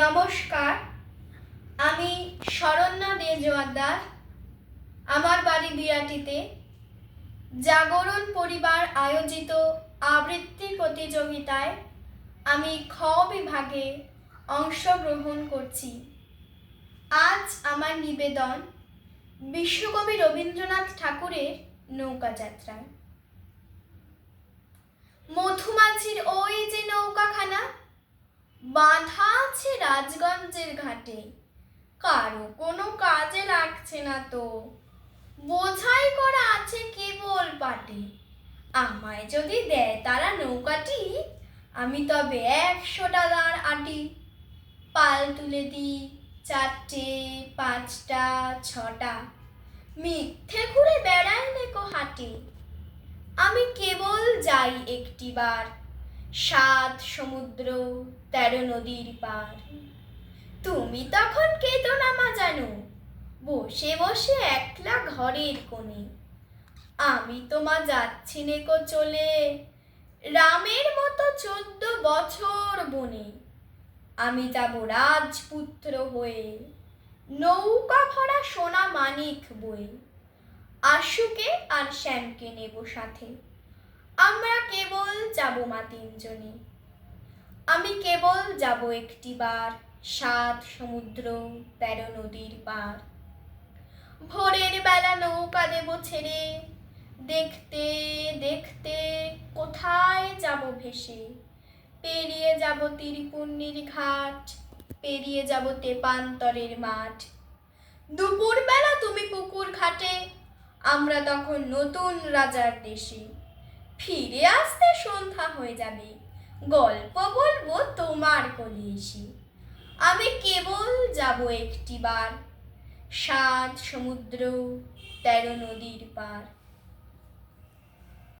নমস্কার, আমি শরণ্যা দে জোয়ারদার আমার বাড়ি বিরাটিতে জাগরণ পরিবার আয়োজিত আবৃত্তি প্রতিযোগিতায় আমি খ বিভাগে অংশগ্রহণ করছি। আজ আমার নিবেদন বিশ্বকবি রবীন্দ্রনাথ ঠাকুরের নৌকা নৌকাযাত্রায় মধুমাছির ওই যে নৌকাখানা, বাঁধা রাজগঞ্জের ঘাটে। কারও কোনো কাজে লাগছে না তো। বোঝাই করা আছে কেবল পাটে। আমায় যদি দেয় তারা নৌকাটি, আমি তবে একশো টাকার আটি। পাল তুলে দিই চারটে, পাঁচটা, ছটা। মিথ্যে ঘুরে বেড়ায় নেকো হাটে। আমি কেবল যাই একটিবার। সাত সমুদ্র, তেরো নদীর পার। তুমি তখন কেতো নামা জানো। বসে বসে একলা ঘরের কোণে। আমি তোমা যাচ্ছি নেকো চলে। রামের মতো চোদ্দ বছর বনে। আমি যাব রাজপুত্র হয়ে। নৌকা ভরা সোনা মানিক বয়ে। আশুকে আর শ্যামকে নেব সাথে। আমরা কেবল যাব মা তিনজনে। আমি কেবল যাব একটিবার সাত সমুদ্র, তেরো নদীর পার। ভোরের বেলা নৌকা দেব ছেড়ে, দেখতে দেখতে কোথায় যাব ভেসে? পেরিয়ে যাব ত্রিপুণ্যির ঘাট, পেরিয়ে যাব তেপান্তরের মাঠ। দুপুরবেলা তুমি পুকুর ঘাটে, আমরা তখন নতুন রাজার দেশে। ফিরে আসতে সন্ধ্যা হয়ে যাবে। গল্প বলব তোমার কোলে এসে। আমি কেবল যাব একটিবার। সাত সমুদ্র, তেরো নদীর পার।